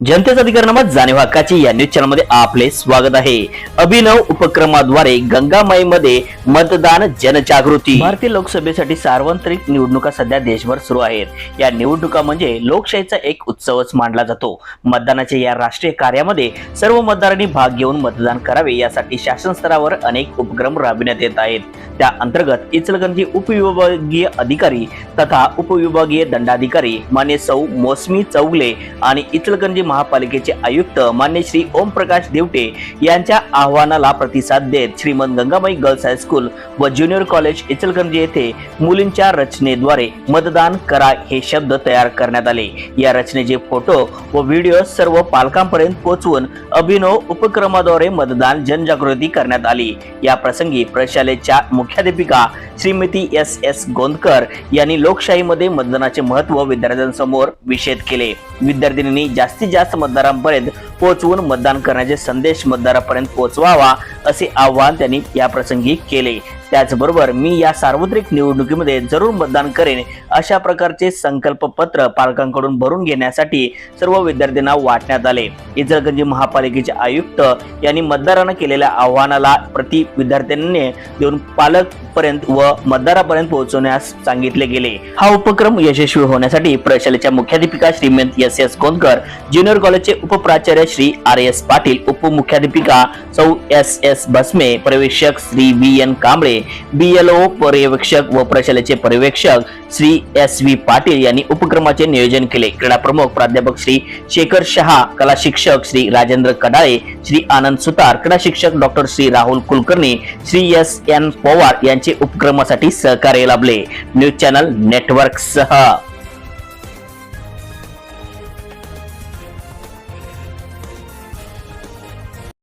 जनतेचा अधिकारनामा जाणीव हक्काची या न्यूज चॅनलमध्ये आपले स्वागत आहे. अभिनव उपक्रमाद्वारे गंगामाईमध्ये मतदान जनजागृती. भारतीय लोकसभेसाठी सार्वत्रिक निवडणुका सध्या देशभर सुरू आहेत. या निवडणुका म्हणजे लोकशाहीचा एक उत्सवच मानला जातो. मतदानाच्या या राष्ट्रीय कार्यामध्ये सर्व मतदारांनी भाग घेऊन मतदान करावे यासाठी शासन स्तरावर अनेक उपक्रम राबविण्यात येत आहेत. त्या अंतर्गत इचलकरंजी उपविभागीय अधिकारी तथा उपविभागीय दंडाधिकारी मान्य सौ मोसमी चौगले आणि इचलकरंजी महापालिकेचे आयुक्त मान्य श्री ओमप्रकाश देवटे यांच्या आव्हानाला प्रतिसाद देत Shrimant Gangabai girls high school व ज्युनियर कॉलेज इचलकरंजी येथे मुलींच्या रचनेद्वारे मतदान करा हे शब्द तयार करण्यात आले. या रचनेचे फोटो व व्हिडिओ सर्व पालकांपर्यंत पोहोचवून अभिनव उपक्रमाद्वारे मतदान जनजागृती करण्यात आली. या प्रसंगी प्रशालेच्या मुख्याध्यापिका श्रीमती एस एस गोंदकर यांनी लोकशाहीमध्ये मतदानाचे महत्त्व विद्यार्थ्यांसमोर विषेद केले. विद्यार्थिनींनी जास्तीत जास्त मतदारांपर्यंत पोहोचवून मतदान करण्याचे संदेश मतदारापर्यंत पोहोचवावा असे आवाहन त्यांनी या प्रसंगी केले. त्याचबरोबर मी या सार्वत्रिक निवडणुकीमध्ये जरूर मतदान करेन अशा प्रकारचे संकल्प पत्र पालकांकडून भरून घेण्यासाठी सर्व विद्यार्थ्यांना वाटण्यात आले. इचलकरंजी महापालिकेचे आयुक्त यांनी मतदारांना केलेल्या आव्हानाला प्रति विद्यार्थ्यांनी देऊन पालक पर्यंत व मतदारापर्यंत पोहोचवण्यास सांगितले गेले. हा उपक्रम यशस्वी होण्यासाठी प्रशालेच्या मुख्याध्यापिका श्रीमंत एस एस कोनकर ज्युनियर कॉलेजचे उपप्राचार्य श्री आर एस पाटील उपमुख्याध्यापिका सौ एस एस भस्मे प्रवेशक Shri B N Kamble BLO पर्यवेक्षक व प्रशालेचे पर्यवेक्षक श्री एस व्ही पाटील यांनी उपक्रमाचे नियोजन केले. क्रीडा प्रमुख प्राध्यापक श्री शेखर शहा कला शिक्षक श्री राजेंद्र कडाळे श्री आनंद सुतार क्रीडा शिक्षक doctor Shri Rahul Kulkarni Shri S N Pawar यांचे उपक्रमासाठी सहकार्य लाभले. न्यूज चॅनल नेटवर्क सह